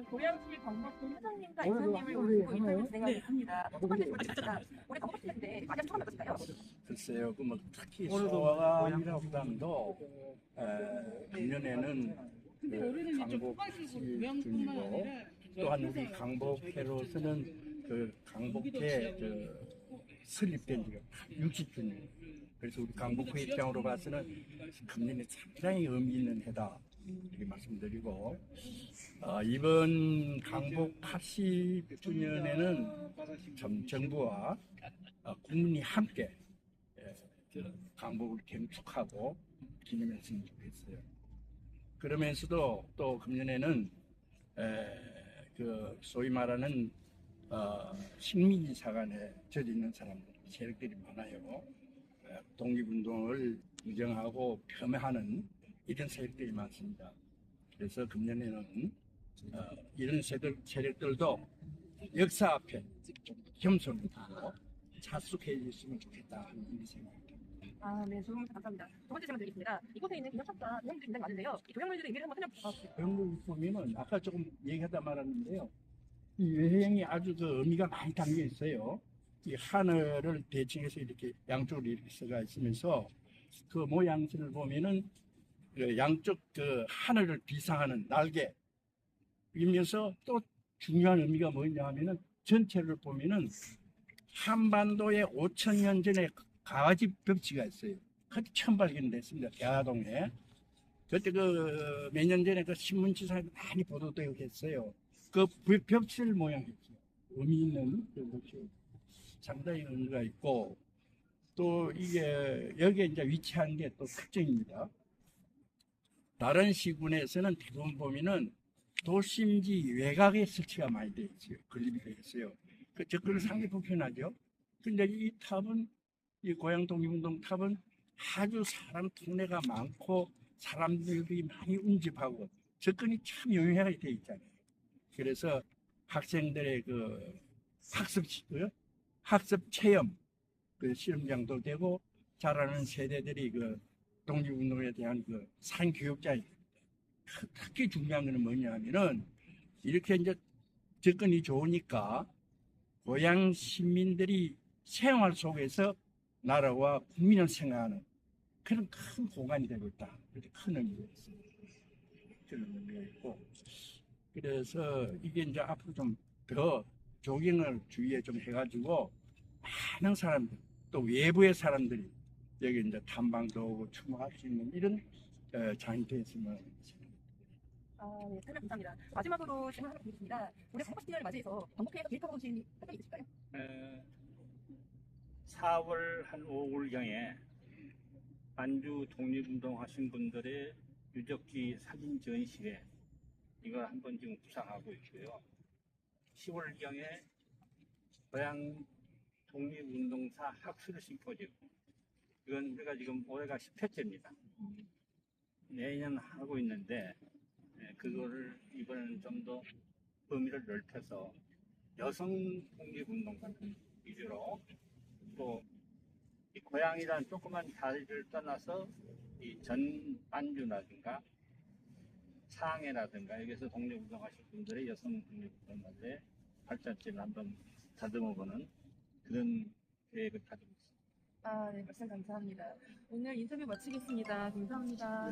고양시 광복군 회장님과 이사님을 모시고 인터뷰? 진행하고 네. 있습니다. 첫 번째 질문 드리겠습니다. 올해 시즌인데 맞이한 소감 어떠실까요? 글쎄요, 그뭐 특히 오늘도 소아암이라보다도 금년에는 그 강복 중이고 또한 우리 강복회로서는 그 강복회 그 설립된 지가 60주년. 그래서 우리 강복회 입장으로 봐서는 금년에 상당히 의미 있는 해다 이렇게 말씀드리고 어, 이번 강복 80주년에는 전 정부와 어, 국민이 함께 예, 그 강복을 경축하고 기념했으면 좋겠어요. 그러면서도 또 금년에는 에, 그 소위 말하는 어, 식민지 사관에 젖어 있는 사람들 세력들이 많아요. 에, 독립운동을 부정하고 폄하하는 이런 세력들이 많습니다. 그래서 금년에는 어, 이런 세력, 세력들도 역사 앞에 두고 자숙해졌으면 좋겠다 하는 이 생각입니다. 아, 네, 좋은 감사합니다. 두 번째 질문 드리겠습니다. 이곳에 있는 기념탑과 기념물들이 굉장히 많은데요. 이 조형물들의 의미를 한번 설명 부탁드립니다. 영국 보면은 아까 조금 얘기하다 말았는데요. 이 외형이 아주 그 의미가 많이 담겨 있어요. 이 하늘을 대칭해서 이렇게 양쪽으로 이렇게 써가 있으면서 그 모양들을 보면은 그 양쪽 그 하늘을 비상하는 날개 이면서 또 중요한 의미가 뭐냐 하면은 전체를 보면은 한반도에 5천 년 전에 가지 벽지가 있어요. 그때 처음 발견됐습니다. 대하동에. 그때 그 몇 년 전에 그 신문지사에 많이 보도되고 했어요. 그 벽- 벽실 모양이죠. 의미 있는 그 벽실. 상당히 의미가 있고 또 이게 여기에 이제 위치한 게 또 특징입니다. 다른 시군에서는 대부분 보면은 도심지 외곽에 설치가 많이 되어 있어요. 건립이 되어 있어요. 그 접근은 상당히 불편하죠. 근데 이 탑은 이 고향 독립운동 탑은 아주 사람 통례가 많고 사람들이 많이 운집하고 접근이 참 용이하게 되어 있잖아요. 그래서 학생들의 그 학습 그 학습 체험 그 실험장도 되고 자라는 세대들이 그 독립운동에 대한 그 산교육자입니다. 특히 중요한 것은 뭐냐면은 이렇게 이제 접근이 좋으니까 고향 시민들이 생활 속에서 나라와 국민을 생각하는 그런 큰 공간이 되고 있다. 그렇게 큰 의미가 있습니다. 그런 의미가 있고. 그래서 이게 이제 앞으로 좀 더 조경을 주위에 좀 해가지고 많은 사람들, 또 외부의 사람들이 여기 이제 탐방도 오고 추모할 수 있는 이런 어, 장이 되었으면 아, 네, 설명 감사합니다. 마지막으로 질문 하나 드리겠습니다. 올해 광복 시즌을 맞이해서 광복회에서 기획하고 계신 활동이 있으실까요? 에, 4월 한 5월경에 안주 독립운동 하신 분들의 유적지 사진 전시회 이걸 한번 지금 구상하고 있고요. 10월경에 고향 독립운동사 학술 심포지엄 이건 우리가 지금 올해가 10회째입니다. 내년 하고 있는데 에, 그거를 이번에는 좀 더 범위를 넓혀서 여성 독립운동가 위주로 또 이 고향이란 조그만 다리를 떠나서 이 전반주라든가 상해라든가 여기서 독립운동하신 분들의 여성 독립운동가들의 발자취를 한번 다듬어보는 그런 계획을 가지고 있습니다. 아, 네, 말씀 감사합니다. 오늘 인터뷰 마치겠습니다. 감사합니다.